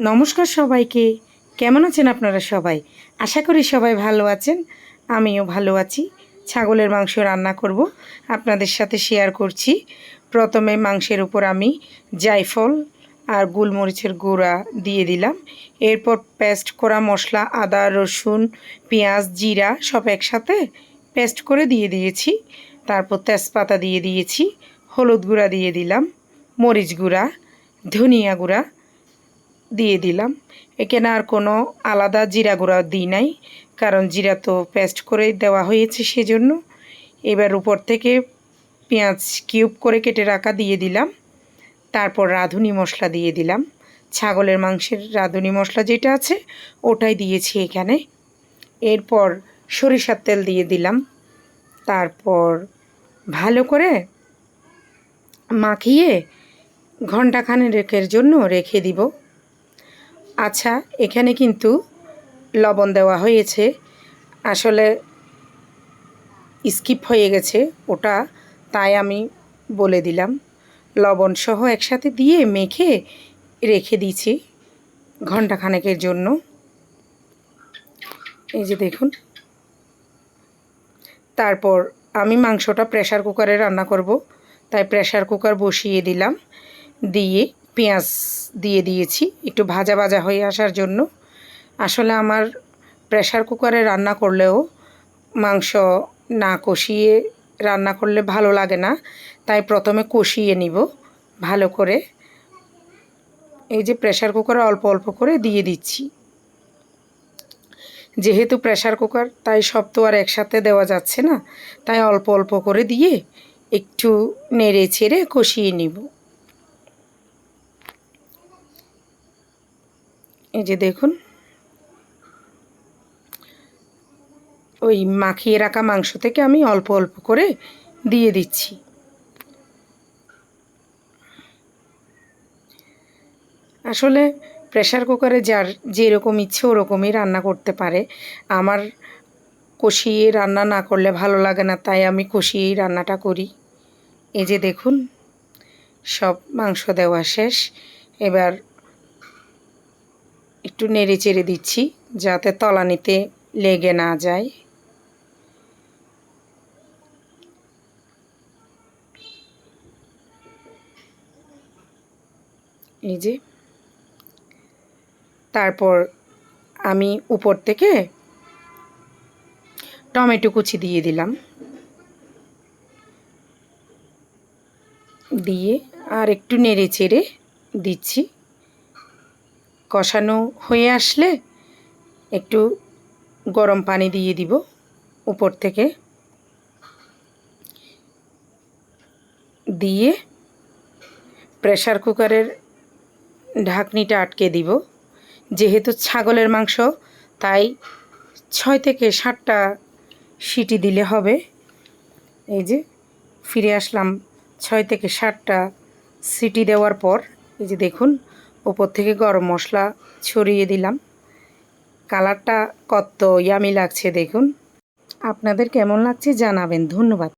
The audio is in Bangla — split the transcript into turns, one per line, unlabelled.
নমস্কার সবাইকে। কেমন আছেন আপনারা সবাই? আশা করি সবাই ভালো আছেন। আমিও ভালো আছি। ছাগলের মাংস রান্না করব। আপনাদের সাথে শেয়ার করছি। প্রথমে মাংসের উপর আমি জায়ফল আর গোলমরিচের গুঁড়া দিয়ে দিলাম। এরপর পেস্ট করা মশলা, আদা, রসুন, পেঁয়াজ, জিরা সব একসাথে পেস্ট করে দিয়ে দিয়েছি। তারপর তেজপাতা দিয়ে দিয়েছি, হলুদ গুঁড়া দিয়ে দিলাম, মরিচ গুঁড়া, ধনিয়া গুঁড়া দিয়ে দিলাম। এখানে আর কোনো আলাদা জিরা গুঁড়া দিই নাই, কারণ জিরা তো পেস্ট করে দেওয়া হয়েছে সেজন্য। এবার উপর থেকে পেঁয়াজ কিউব করে কেটে রাখা দিয়ে দিলাম। তারপর রাঁধুনি মশলা দিয়ে দিলাম। ছাগলের মাংসের রাঁধুনি মশলা যেটা আছে, ওটাই দিয়েছি এখানে। এরপর সরিষার তেল দিয়ে দিলাম। তারপর ভালো করে মাখিয়ে ঘন্টাখানেকের জন্য রেখে দিব। আচ্ছা এখানে কিন্তু লবণ দেওয়া হয়েছে। আসলে স্কিপ হয়ে গেছে ওটা, তাই আমি বলে দিলাম। লবণ সহ একসাথে দিয়ে মেখে রেখে দিয়েছি ঘন্টাখানেকের জন্য। এই যে দেখুন। তারপর আমি মাংসটা প্রেশার কুকারে রান্না করব। তাই প্রেশার কুকার বসিয়ে দিলাম। দিয়ে পেঁয়াজ দিয়ে দিয়েছি, একটু ভাজা ভাজা হয়ে আসার জন্য। আসলে আমার প্রেশার কুকারে রান্না করলেও মাংস না কষিয়ে রান্না করলে ভালো লাগে না, তাই প্রথমে কষিয়ে নিব ভালো করে। এই যে প্রেশার কুকারে অল্প অল্প করে দিয়ে দিচ্ছি। যেহেতু প্রেশার কুকার তাই সব তো আর একসাথে দেওয়া যাচ্ছে না, তাই অল্প অল্প করে দিয়ে একটু নেড়ে ছেড়ে কষিয়ে নিব। এই যে দেখুন। ওই মাখিয়ে রাখা মাংস থেকে আমি অল্প অল্প করে দিয়ে দিচ্ছি। আসলে প্রেশার কুকারে যার যেরকম ইচ্ছে ওরকমই রান্না করতে পারে। আমার কষিয়ে রান্না না করলে ভালো লাগে না, তাই আমি কষিয়েই রান্নাটা করি। এই যে দেখুন, সব মাংস দেওয়া শেষ। এবার একটু নেড়ে চেড়ে দিচ্ছি যাতে তলানিতে লেগে না যায়। এই যে। তারপর আমি উপর থেকে টমেটো কুচি দিয়ে দিলাম। দিয়ে আর একটু নেড়ে চেড়ে দিচ্ছি। কষানো হয়ে আসলে একটু গরম পানি দিয়ে দিব উপর থেকে। দিয়ে প্রেশার কুকারের ঢাকনিটা আটকে দিব। যেহেতু ছাগলের মাংস, তাই ছয় থেকে সাতটা সিটি দিলে হবে। এই যে ফিরে আসলাম, ছয় থেকে সাতটা সিটি দেওয়ার পর, এই যে দেখুন ওপর থেকে গরম মশলা ছড়িয়ে দিলাম। কালারটা কত ইয়ামি লাগছে দেখুন। আপনাদের কেমন লাগছে জানাবেন। ধন্যবাদ।